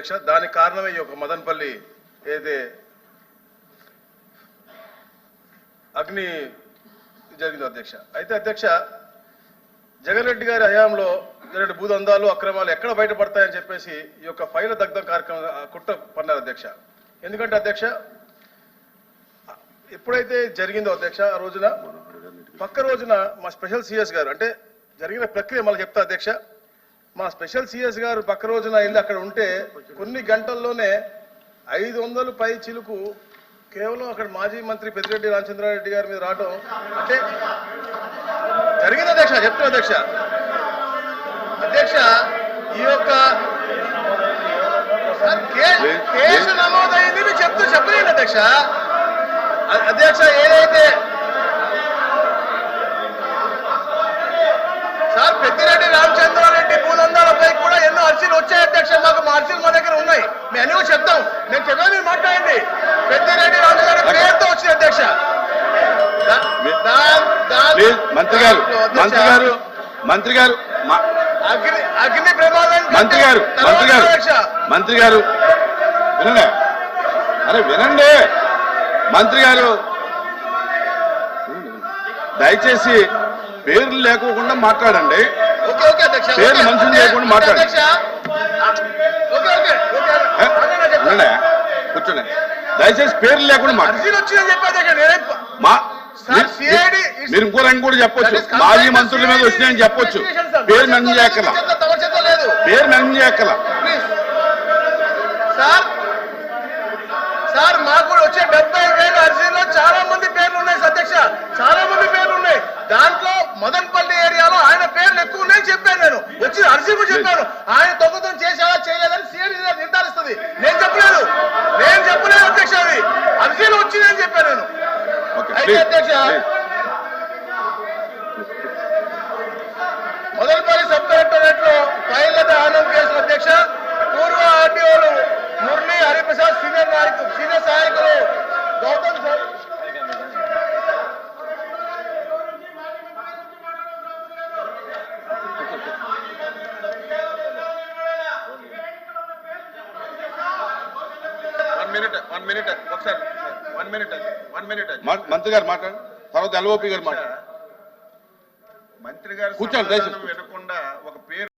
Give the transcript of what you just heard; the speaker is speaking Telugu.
అధ్యక్ష దానికి కారణమే ఈ యొక్క మదనపల్లి ఏదైతే అగ్ని జరిగింది అధ్యక్ష. అయితే అధ్యక్ష జగన్ రెడ్డి గారి హయాంలో జరిగిన భూదందాలు అక్రమాలు ఎక్కడ బయటపడతాయని చెప్పేసి ఈ యొక్క ఫైల దగ్ధం కార్యక్రమం ఆ, కుట్ర పన్నారు అధ్యక్ష. ఎందుకంటే అధ్యక్ష ఎప్పుడైతే జరిగిందో అధ్యక్ష ఆ రోజున పక్క రోజున మా స్పెషల్ సిఎస్ గారు అంటే జరిగిన ప్రక్రియ మళ్ళీ చెప్తా అధ్యక్ష మా స్పెషల్ సిఎస్ గారు పక్క రోజున వెళ్ళి అక్కడ ఉంటే కొన్ని గంటల్లోనే ఐదు వందలు పై చిలుకు కేవలం అక్కడ మాజీ మంత్రి పెద్దిరెడ్డి రామచంద్రారెడ్డి గారి మీద రావడం అంటే జరిగింది అధ్యక్ష చెప్తున్నా అధ్యక్ష. అధ్యక్ష ఈ యొక్క కేసు నమోదైంది మీరు చెప్తూ చెప్పలేండి అధ్యక్ష. అధ్యక్ష ఏదైతే సార్ పెద్దిరెడ్డి రామచంద్ర అర్జీలు వచ్చాయి అధ్యక్ష. మాకు మా అర్జీలు మా దగ్గర ఉన్నాయి. మేము అన్ని చెప్తాం. నేను చెప్పాను మీరు మాట్లాడండి. పెద్దిరెడ్డి రామచంద్రారెడ్డి పేరుతో వచ్చింది అధ్యక్ష. మంత్రి గారు మంత్రి గారు మంత్రి గారు అగ్ని అగ్ని ప్రమాదం మంత్రి గారు మంత్రి గారు అధ్యక్ష. మంత్రి గారు. వినండి. అరే వినండి. మంత్రి గారు దయచేసి పేర్లు లేకోకుండా మాట్లాడండి. ఓకే, మనుషులు ఓకే, మాట్లాడు. కూర్చోండి. దయచేసి పేర్లు లేకుండా సార్, మీరు- ఇంకో రంగు కూడా చెప్పొచ్చు. మాజీ మంత్రుల మీద వచ్చినాయని చెప్పొచ్చు. పేరు మెన్షన్ చేయక్కల పేరు మెన్షన్ చేయక్కల సార్ సార్ మాకు వచ్చే డెబ్బై వేల అర్జీలో చాలా మంది పేర్లు ఉన్నాయి అధ్యక్ష. చాలా మంది పేర్లు ఉన్నాయి దాంట్లో మదన్పల్లి ఏరియాలో ఆయన పేర్లు ఎక్కువ ఉన్నాయని చెప్పాను నేను కూడా చెప్పాను ఆయన దొంగతనం చేశారా చేయలేదని సీఎం నిర్ధారిస్తుంది. నేను చెప్పలేదు. నేను చెప్పలేదు అధ్యక్ష అది. అర్జీలు వచ్చిందని చెప్పాను నేను. అయితే అధ్యక్ష మినిట్ వన్ మినిట్ ఒకసారి వన్ మినిట్ వన్ మినిట్ మంత్రి గారు మాట్లాడు. తర్వాత ఎల్ఓపి గారు మాట్లాడు. మంత్రి గారు కూర్చోండి, వినకుండా ఒక పేరు